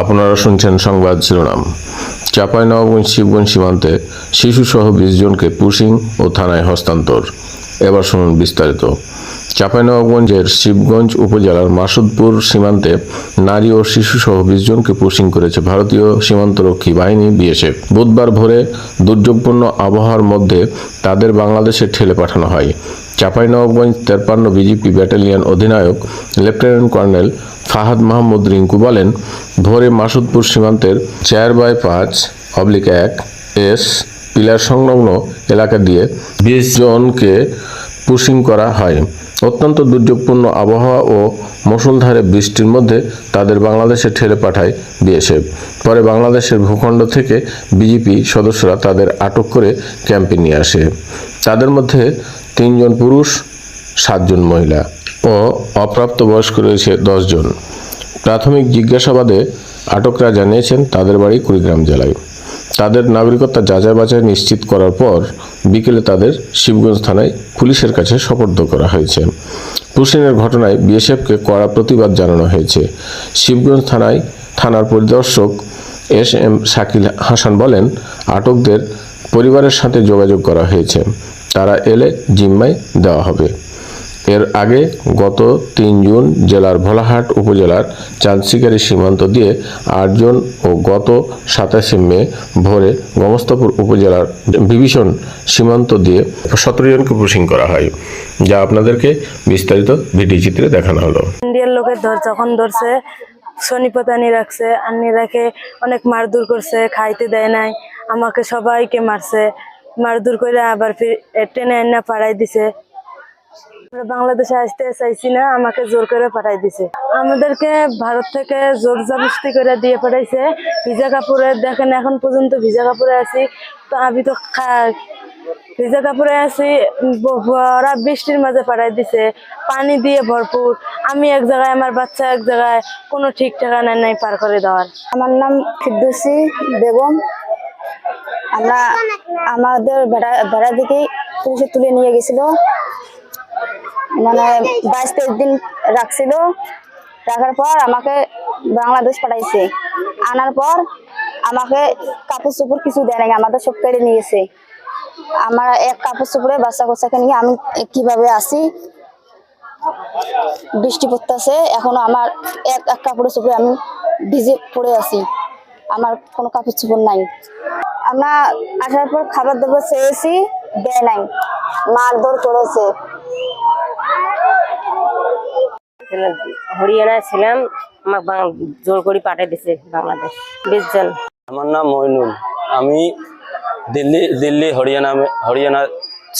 আপনারা শুনছেন সংবাদ শিরোনাম। চাঁপাইনবাবগঞ্জ শিবগঞ্জ সীমান্তে শিশুসহ বিশ জনকে পুশিং ও থানায় হস্তান্তর। এবার শুনুন বিস্তারিত। চাঁপাইনবাবগঞ্জের শিবগঞ্জ উপজেলার মাসুদপুর সীমান্তে নারী ও শিশুসহ বিশ জনকে পুশিং করেছে ভারতীয় সীমান্তরক্ষী বাহিনী, বিএসএফ। বুধবার ভোরে দুর্যোগপূর্ণ আবহাওয়ার মধ্যে তাদের বাংলাদেশে ঠেলে পাঠানো হয়। চাঁপাইনবাবগঞ্জ তেরপান্ন বিজিপি ব্যাটালিয়ন অধিনায়ক লেফটেন্যান্ট কর্নেল ফাহাদ মাহমুদ রিঙ্কু বলেন, ভোরে মাসুদপুর সীমান্তের চার বাই পাঁচ অবলিক এক এস পিলার সংলগ্ন এলাকা দিয়ে বিশ জনকে পুশিং করা হয়। অত্যন্ত দুর্যোগপূর্ণ আবহাওয়া ও মুষলধারে বৃষ্টির মধ্যে তাদের বাংলাদেশে ঠেলে পাঠায় বিএসএফ। পরে বাংলাদেশের ভূখণ্ড থেকে বিজেপি সদস্যরা তাদের আটক করে ক্যাম্পে নিয়ে আসে। তাদের মধ্যে তিনজন পুরুষ, সাতজন মহিলা ও অপ্রাপ্তবয়স্ক রয়েছে দশজন। প্রাথমিক জিজ্ঞাসাবাদে আটকরা জানিয়েছেন, তাদের বাড়ি কুড়িগ্রাম জেলায়। তাদের নাগরিকত্ব যাচাই বাছাই নিশ্চিত করার পর বিকেলে তাদের শিবগঞ্জ থানায় পুলিশের কাছে সোপর্দ করা হয়েছে। পুশিনের ঘটনায় বিএসএফকে কড়া প্রতিবাদ জানানো হয়েছে। শিবগঞ্জ থানায় থানার পরিদর্শক এস এম শাকিল হাসান বলেন, আটকদের পরিবারের সাথে যোগাযোগ করা হয়েছে। তারা এলে জিম্মায় দেওয়া হবে। এর আগে গত তিন জুন জেলার ভোলাহাট উপজেলার চাঁদশিকারি সীমান্ত দিয়ে আটজন ও গত সাতাশে মে ভোরে গমস্তাপুর উপজেলার বিভীষণ সীমান্ত দিয়ে সতেরো জনকে পুশিং করা হয়, যা আপনাদেরকে বিস্তারিত ভিডিও চিত্রে দেখানো হলো। ইন্ডিয়ার লোকের ধর যখন ধরছে শনিপত আনি রাখছে আনি রাখে অনেক মারধর করছে, খাইতে দেয় নাই, আমাকে সবাইকে মারছে। মারধর করে আবার ফির টেনে এনে পাড়াই দিছে। বাংলাদেশে আসতে চাইছি না, আমাকে জোর করে পাঠাই দিছে। আমাদেরকে ভারত থেকে জোর জবস্তি করে দিয়ে পাঠাইছে ভিজা কাপড়ে, দেখেন এখন পর্যন্ত ভিজা কাপড়ে আছি। তো আমি তো ভিজা কাপড়ে আছি ওরা বৃষ্টির মাঝে পাঠাই দিছে। পানি দিয়ে ভরপুর। আমি এক জায়গায়, আমার বাচ্চা এক জায়গায়, কোনো ঠিক ঠিকানা নাই পার করে দেওয়ার। আমার নাম ফিরদৌসি বেগম। আমরা আমাদের বেড়া বেড়া দিকেই পুলিশে তুলে নিয়ে গেছিল। মানে বাইশ তেইশ দিন রাখছিল। রাখার পর আমাকে বাংলাদেশ পাঠাইছে। আনার পর আমাকে কাপড় চোপড় কিছু দেয় নাই, আমাদের সব কেড়ে নিয়েছে। আমার এক কাপড় চোপড়ে বাচ্চা কোচ্চাকে নিয়ে আমি কীভাবে আসি বৃষ্টি পড়তেছে, এখনও আমার এক এক কাপড়ে চোপড়ে আমি ভিজে পড়ে আছি। আমার কোনো কাপড় চোপড় নাই। আমরা আসার পর খাবার দাবার চেয়েছি দেয় নাই। মারধর করেছে। হরিয়ানায় ছিলাম আমার জোর করে পাঠিয়ে দিছে বাংলাদেশ। বিশ জন। আমার নাম মইনুল। আমি দিল্লি দিল্লি হরিয়ানা হরিয়ানা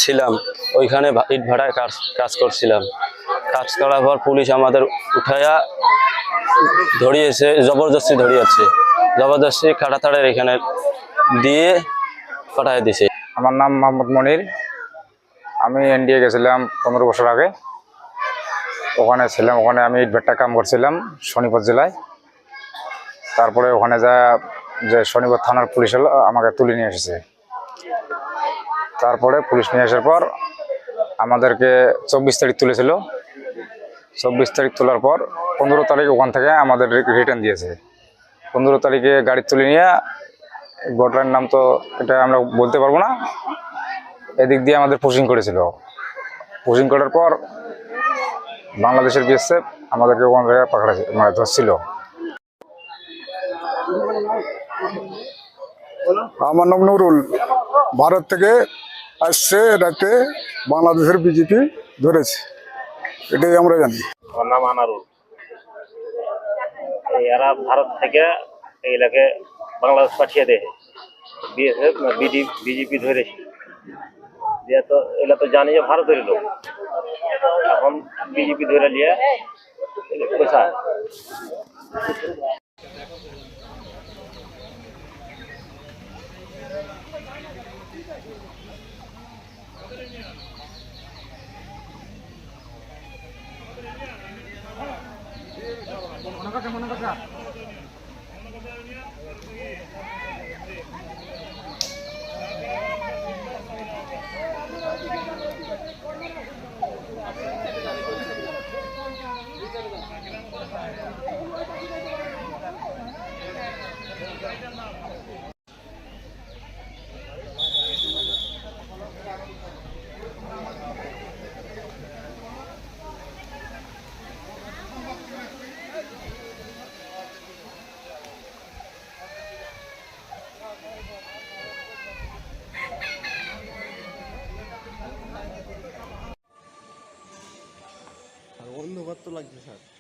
ছিলাম। ওইখানে ইট ভাড়ায় কাজ কাজ করছিলাম। কাজ করার পর পুলিশ আমাদের উঠাইয়া ধরিয়েছে জবরদস্তি ধরিয়েছে। জবরদস্তি কাটাতাড়ের এখানে দিয়ে পাঠাই দিছে। আমার নাম মোহাম্মদ মনির। আমি এনডিএ গেছিলাম পনেরো বছর আগে। ওখানে ছিলাম, ওখানে আমি ইটভাট্টা কাম করছিলাম শনিপথ জেলায়। তারপরে ওখানে যা, যে শনিপথ থানার পুলিশ হলো আমাকে তুলে নিয়ে এসেছে। তারপরে পুলিশ নিয়ে আসার পর আমাদেরকে চব্বিশ তারিখ তুলেছিল। চব্বিশ তারিখ তোলার পর পনেরো তারিখ ওখান থেকে আমাদের রিটার্ন দিয়েছে। পনেরো তারিখে গাড়ি তুলে নিয়ে ঘটনার নাম তো এটা আমরা বলতে পারব না। এদিক দিয়ে আমাদের পুশিং করেছিল। পুশিং করার পর বাংলাদেশের বিএসএফ আমাদেরকে ওখান থেকে পাকড়াছে মানে ধরছিল। আমার নাম নুরুল। ভারত থেকে আসছে রাতে বাংলাদেশের বিজেপি ধরেছে। এটাই আমরা জানি। আমার নাম আনারুল। এই এরা ভারত থেকে এই এলাকায় বাংলাদেশ পাঠিয়ে দেয়। বিএসএফ না বিডি বিজেপি ধরেছে দিয়ে তো এগুলা তো জানি যে ভারতের লোক এখন বিজেপি ধরে নিয়ে পয়সা মনে কথা মনে কথা লাগছে স্যার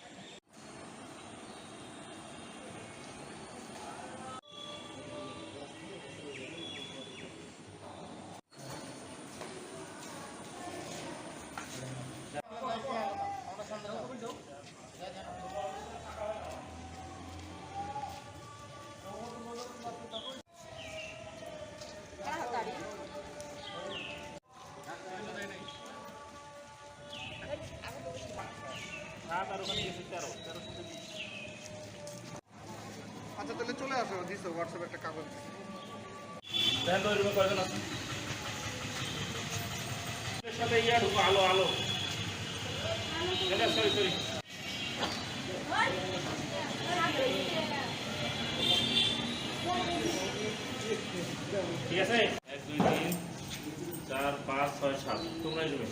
আচ্ছা তাহলে চলে আসো, দিছো হোয়াটসঅ্যাপে একটা কাগজ ঠিক আছে? এক, দুই, তিন, চার, পাঁচ, ছয়, সাত। তোমরা যাবে